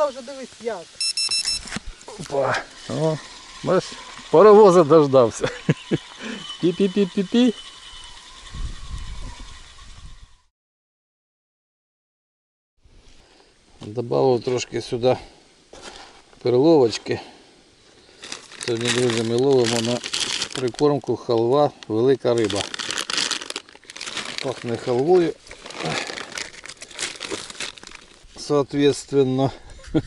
Пустила вже дивись як. Опа. О, бачиш, паровоза дождався. Пі-пі-пі-пі-пі. Добавив трошки сюди перловочки. Сьогодні, друзі, ми ловимо на прикормку халва велика риба. Пахне халвою. Соответственно.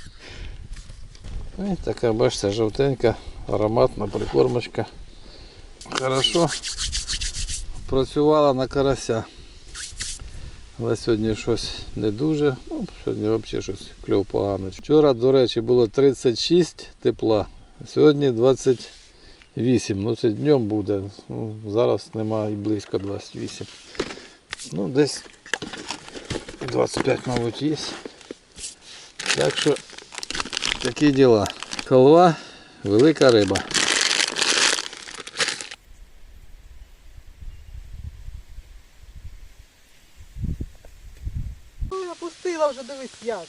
І така, бачите, жовтенька, ароматна прикормочка. Хорошо працювала на карася. Але сьогодні щось не дуже. Ну, сьогодні взагалі щось кльов погано. Вчора, до речі, було 36 тепла, сьогодні 28. Ну це днем буде. Ну, зараз немає і близько 28. Ну, десь 25, мабуть, є. Так що такі діла. Халва, велика риба. Я вже дивись як.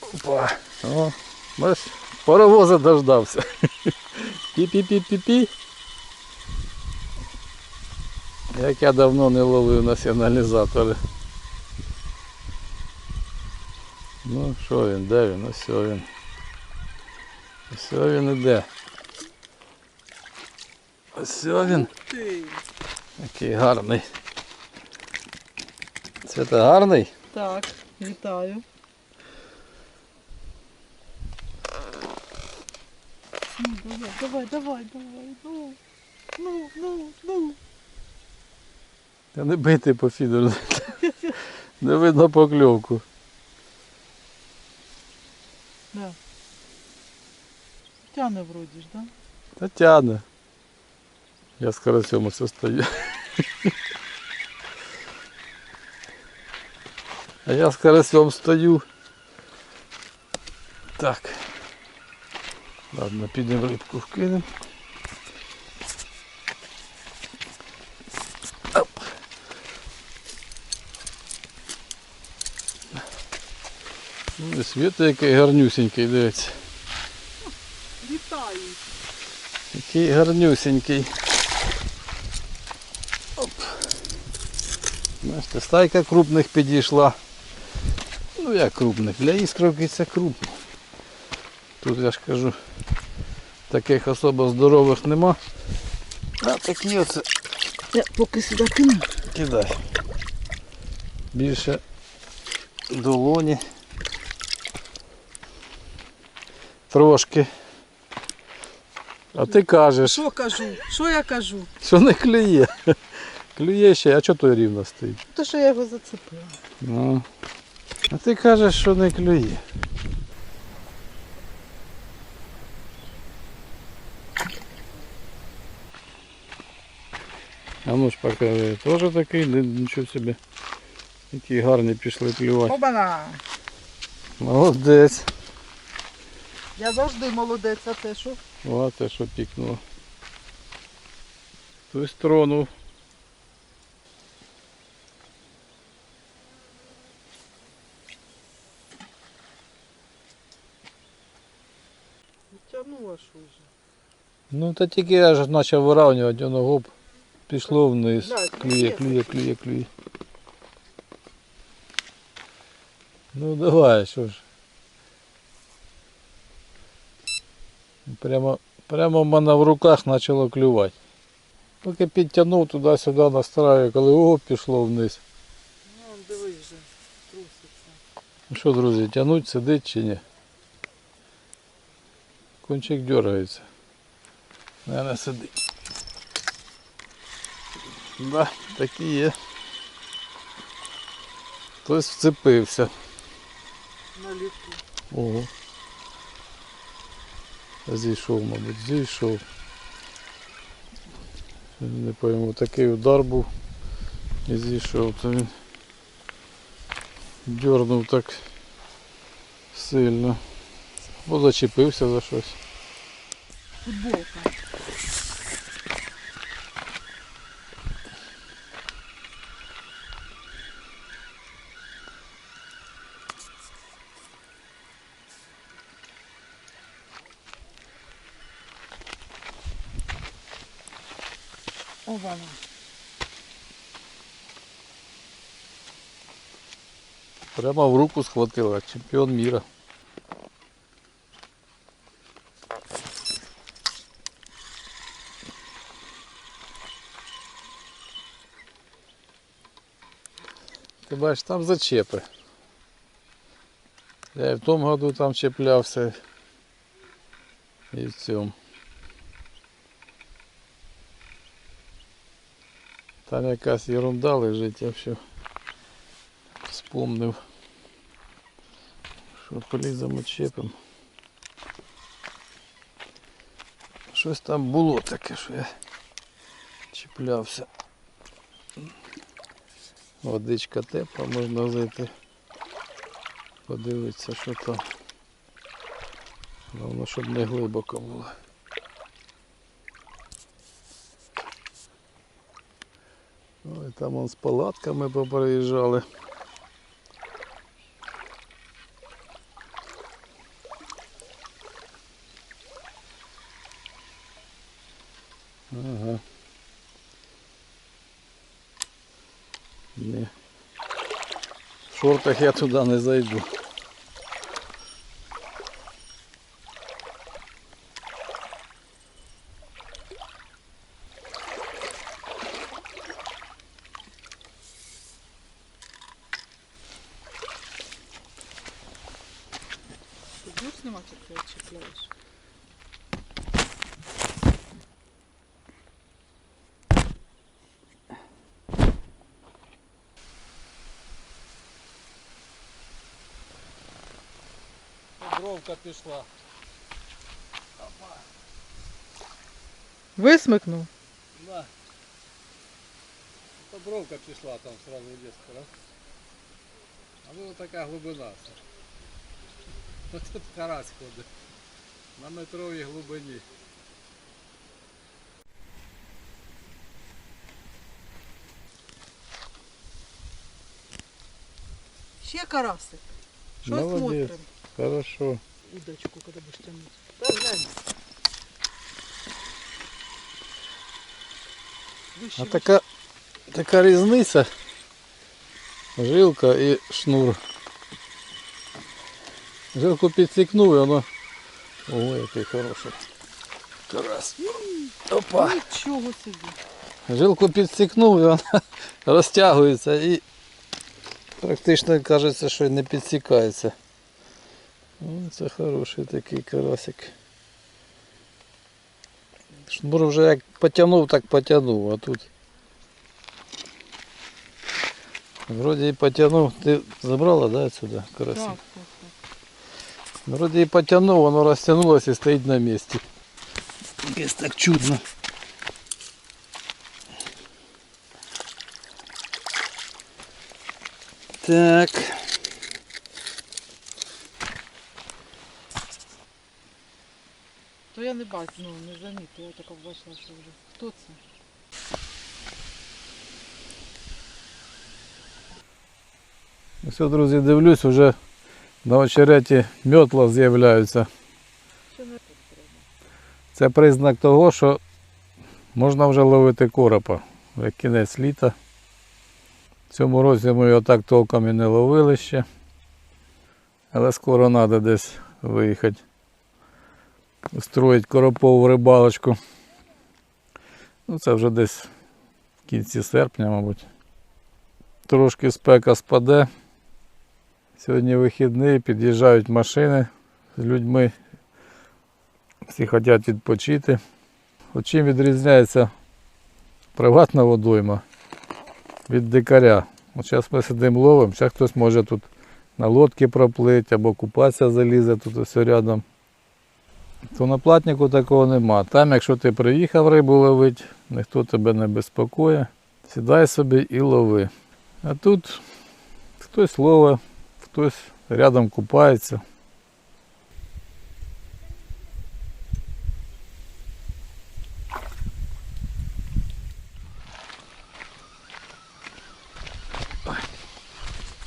Опа. О, бачиш, паровоза дождався. Пі-пі-пі-пі-пі. Як я давно не ловив на сигналізатори. Ну, що він, де він? Ось він. Ось він іде. Ось він. Який гарний. Це ти гарний? Так, вітаю. Ну, давай, давай, давай, давай, ну, ну, ну, ну. Та не бийте по фідеру. Не видно покльовку. Да. Тяне вроді ж, да? Та тяне. Я з карасем все стою. А я з карасем стою. Так. Ладно, підемо рибку вкинемо. Оп. Світ який гарнюсенький, дивиться. Вітаю. Такий гарнюсенький. Оп. Бачите, стайка крупних підійшла. Ну як крупних? Для іскровки це крупно. Тут я ж кажу, таких особо здорових нема. А такі оце Я поки сюди кину. кидай. Більше долоні. Трошки. А ти кажеш. Що кажу? Що я кажу? Що не клює. Клює ще, а чого той рівно стоїть? То, що я його зацепила. Ну. А ти кажеш, що не клює. А ну ж покажи, теж такий, Ні- нічого собі. Які гарні пішли клювати. Обана! Молодець. Я завжди молодець, а це що? О, те, що пікнуло. Хтось тронув. Тягнула що вже. Ну та тільки я ж почав виравнювати, воно гоп, пішло вниз. Клює. клює, клює, клює. Ну давай, що ж. Прямо, прямо в мене в руках почало клювати. Поки підтягнув туди-сюди настраю, коли о, пішло вниз. Ну, дивись вже, труситься. Ну що, друзі, тягнуть, сидить чи ні? Кончик дергається. Наверное, сидить. Да, такі є. Хтось вцепився. На літку. Ого. Зійшов, мабуть, зійшов. Не пойму, такий удар був і зійшов, то він дьорнув так сильно. Бо зачепився за щось. Футболка. Ована. Прямо в руку схватила, як чемпіон міра. Ти бачиш, там зачепи. Я і в тому году там чіплявся. І в цьому. Там якась ерунда лежить, я все вспомнив. Що поліземо чепом. Щось там було таке, що я чіплявся. Водичка тепла, можна зайти. Подивитися, що там. Головне, щоб не глибоко було. Ой, там он з палатками поприїжджали. Ага. Не. В шортах я туди не зайду. Ти будеш знімати, як ти чіпляєш? Бровка пішла. Висмикнув. Да. Та бровка пішла там сразу десь раз. А ну така глибина. Ось тут карась ходить. На метровій глибині. Ще карасик. Що смотрим? Хорошо. Удочку, коли будеш тягнути. Вище, А вище. така, така різниця. Жилка і шнур. Жилку підсікнув і воно. Ой, який хороший. Карась. Опа. Нічого собі. Жилку підсікнув і вона розтягується і практично кажеться, що не підсікається. О, це хороший такий карасик. Шнур вже як потягнув, так потягнув, а тут. Вроді і потягнув. Ти забрала, да, сюди карасик? Так, так, так. Вроді і потягнув, воно розтягнулося і стоїть на місці. Якось так чудно. Так. То я не бачу, ну не замітила, я така бачила, що вже. Хто це? Все, друзі, дивлюсь, вже На очереті мьотла з'являються. Це признак того, що можна вже ловити коропа. Вже кінець літа. Цьому році ми його так толком і не ловили ще. Але скоро треба десь виїхати. Устроїть коропову рибалочку. Ну це вже десь в кінці серпня, мабуть. Трошки спека спаде. Сьогодні вихідний, під'їжджають машини з людьми. Всі хочуть відпочити. От чим відрізняється приватна водойма від дикаря. От зараз ми сидимо ловимо, зараз хтось може тут на лодці проплити або купатися залізе тут ось рядом. То на платнику такого нема. Там, якщо ти приїхав рибу ловити, ніхто тебе не безпокоє. Сідай собі і лови. А тут хтось ловить, хтось рядом купається.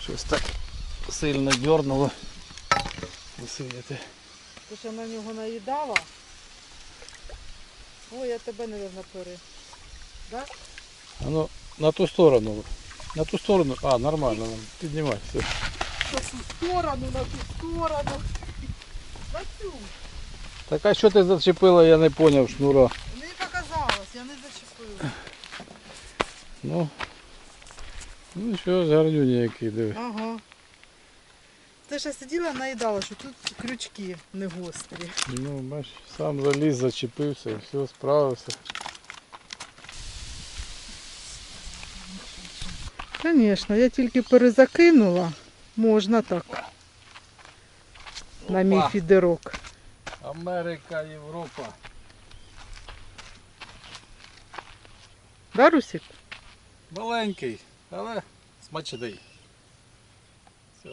Щось так сильно дернуло. Висидіти. Ти що на нього наїдала? Ой, я тебе, мабуть, пере. Да? А ну, на ту сторону. На ту сторону. А, нормально. Піднімай. Все. На ту сторону, на ту сторону. На цю. Так а що ти зачепила, я не зрозумів, шнура. Мені показалось, я не зачепила. Ну. Ну що, гарнюні який, диви. Ага. Ти я сиділа наїдала, що тут крючки не гострі. Ну, бач, сам заліз, зачепився і все, справився. Звісно, я тільки перезакинула. Можна так. На мій Опа. фідерок. Америка, Європа. Да, Русик? Маленький, але смачний. Все.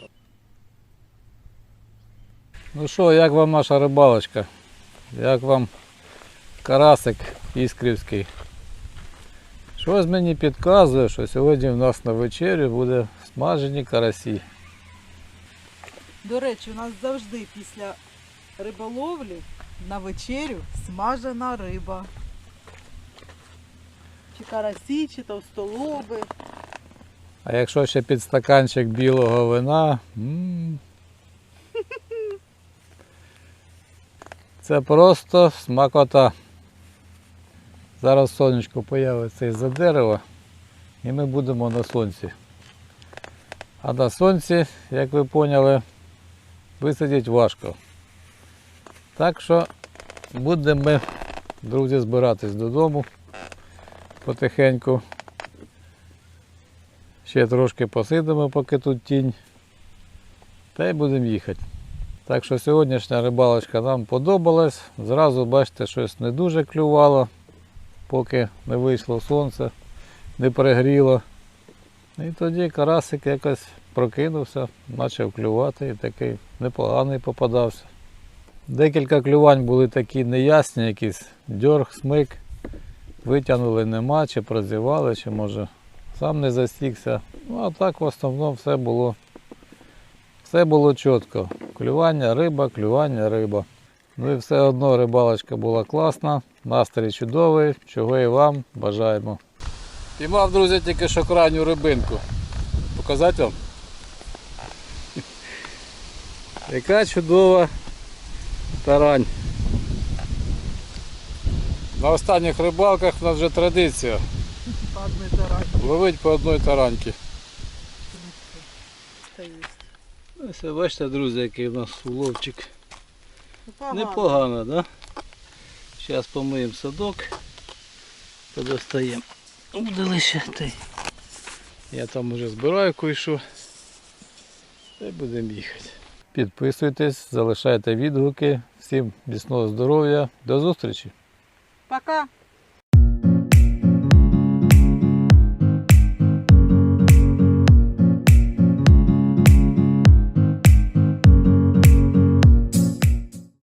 Ну що, як вам наша рибалочка? Як вам карасик іскрівський? Щось мені підказує, що сьогодні в нас на вечерю буде смажені карасі. До речі, у нас завжди після риболовлі на вечерю смажена риба. Чи карасі, чи товстолоби. А якщо ще під стаканчик білого вина. Це просто смакота. Зараз сонечко появиться із-за дерева і ми будемо на сонці. А на сонці, як ви поняли, висидіти важко. Так що будемо ми, друзі, збиратись додому потихеньку. Ще трошки посидимо, поки тут тінь. Та й будемо їхати. Так що сьогоднішня рибалочка нам подобалась. Зразу бачите, щось не дуже клювало, поки не вийшло сонце, не перегріло. І тоді карасик якось прокинувся, почав клювати і такий непоганий попадався. Декілька клювань були такі неясні, якісь дьорг, смик. Витягнули нема, чи прозівали, чи може сам не застігся. Ну а так в основному все було, все було чітко. Клювання риба, клювання риба. Ну і все одно рибалочка була класна, настрій чудовий, чого і вам бажаємо. Піймав, друзі, тільки що крайню рибинку. Показати вам? Яка чудова тарань. На останніх рибалках у нас вже традиція. Ловить по одній таранці. Ось бачите, друзі, який у нас уловчик. Непогано. Непогано, да? Зараз помиємо садок. Подостаємо удилище. Та Я там вже збираю кое-що. Та й будемо їхати. Підписуйтесь, залишайте відгуки. Всім міцного здоров'я. До зустрічі! Пока.